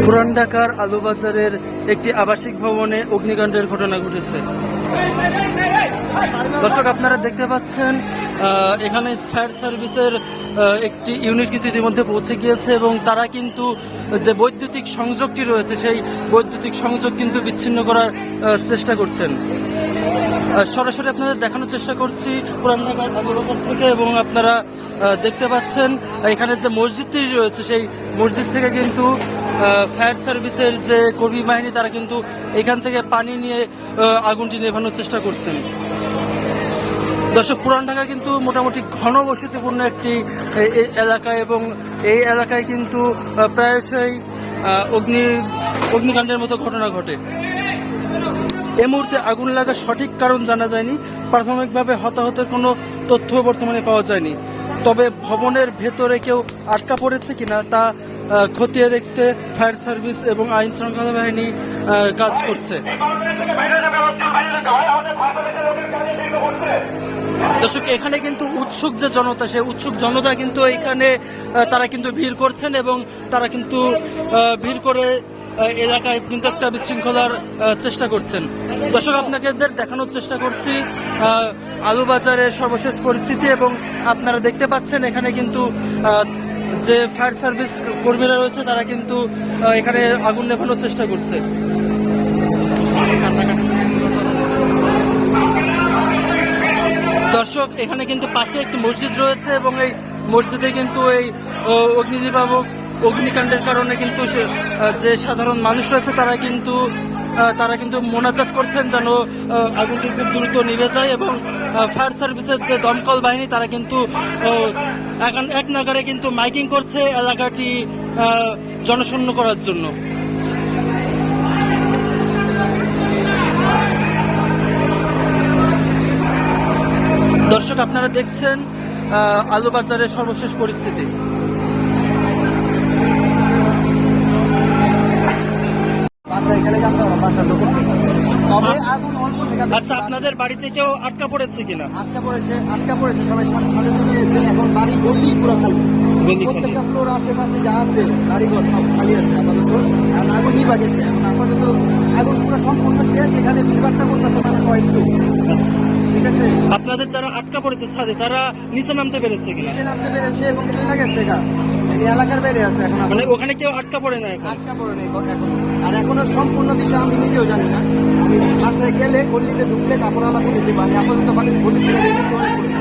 পুরান ঢাকার আলুবাজারের একটি আবাসিক ভবনে অগ্নিকাণ্ডের ঘটনা ঘটেছে। দর্শক, আপনারা দেখতে পাচ্ছেন এখানে ফায়ার সার্ভিসের একটি ইউনিট কিন্তু ইতিমধ্যে পৌঁছে গিয়েছে এবং তারা কিন্তু যে বৈদ্যুতিক সংযোগটি রয়েছে, সেই বৈদ্যুতিক সংযোগ কিন্তু বিচ্ছিন্ন করার চেষ্টা করছেন। সরাসরি আপনাদের দেখানোর চেষ্টা করছি পুরান ঢাকার থেকে এবং আপনারা দেখতে পাচ্ছেন, এখানে যে মসজিদটি রয়েছে, সেই মসজিদ থেকে কিন্তু ফায়ার সার্ভিসের যে কর্মী বাহিনী, তারা কিন্তু এখান থেকে পানি নিয়ে আগুনটি নেভানোর চেষ্টা করছেন। দর্শক, পুরান ঢাকা কিন্তু মোটামুটি ঘনবসতিপূর্ণ একটি, এ- এ- এলাকা এবং এই এলাকায় কিন্তু প্রায়শই অগ্নি, অগ্নিকাণ্ডের মতো ঘটনা ঘটে। এই মুহূর্তে আগুন লাগার সঠিক কারণ জানা যায়নি। প্রাথমিকভাবে হতাহতের কোনো তথ্য বর্তমানে পাওয়া যায়নি। তবে ভবনের ভেতরে কেউ আটকা পড়েছে কিনা, তা খতিয়ে দেখতে ফায়ার সার্ভিস এবং আইন শৃঙ্খলা বাহিনী কাজ করছে। দর্শক, এখানে কিন্তু উৎসুক যে জনতা সে উৎসুক জনতা কিন্তু এখানে তারা কিন্তু ভিড় করছেন এবং তারা কিন্তু ভিড় করে এলাকায় কিন্তু একটা বিশৃঙ্খলার চেষ্টা করছেন। দর্শক, আপনাকে দেখানোর চেষ্টা করছি আলু আলুবাজারের সর্বশেষ পরিস্থিতি এবং আপনারা দেখতে পাচ্ছেন এখানে কিন্তু যে ফায়ার সার্ভিস কর্মীরা রয়েছে তারা কিন্তু এখানে আগুন নেভানোর চেষ্টা করছে। দর্শক এখানে কিন্তু পাশে একটি মসজিদ রয়েছে এবং এই মসজিদে কিন্তু এই ও, অগ্নিনির্বাপক অগ্নিকাণ্ডের কারণে কিন্তু যে সাধারণ মানুষ রয়েছে তারা কিন্তু তারা কিন্তু মোনাজাত করছেন যেন আগুনটি খুব দ্রুত নিভে যায় এবং ফায়ার সার্ভিসের যে দমকল বাহিনী তারা কিন্তু এক- নাগারে কিন্তু মাইকিং করছে এলাকাটি জনশূন্য করার জন্য। দর্শক আপনারা দেখছেন আহ, আলুবাজারের সর্বশেষ পরিস্থিতি। আচ্ছা আপনাদের বাড়িতে কেউ আটকা পড়েছে কিনা? আটকা পড়েছে আটকা পড়েছে সবাই সাথে চলে গেছে এখন বাড়ি গলি পুরো খালি। প্রত্যেকটা ফ্লোর আশেপাশে যা আছে বাড়িঘর সব খালি আছে আপাতত। এখন আগুন নিবা গেছে। এখন আপাতত আগুন পুরো সম্পূর্ণ শেষ। এখানে বিরবারটা করতেছে মানুষ হয়তো আচ্ছা আচ্ছা। ঠিক আছে? আপনাদের যারা আটকা পড়েছে ছাদে তারা নিচে নামতে পেরেছে কিনা? নিচে নামতে পেরেছে এবং চলে গেছে এলাকার বাইরে আছে এখন মানে ওখানে কেউ আটকা পড়ে না আটকা পড়ে নেই এখন। আর এখনও সম্পূর্ণ বিষয় আমি নিজেও জানি না। বাসায় গেলে গল্লিতে ঢুকলে কাপড় আলাপ করে যে মানে আপাতত গল্লি থেকে বেরিয়ে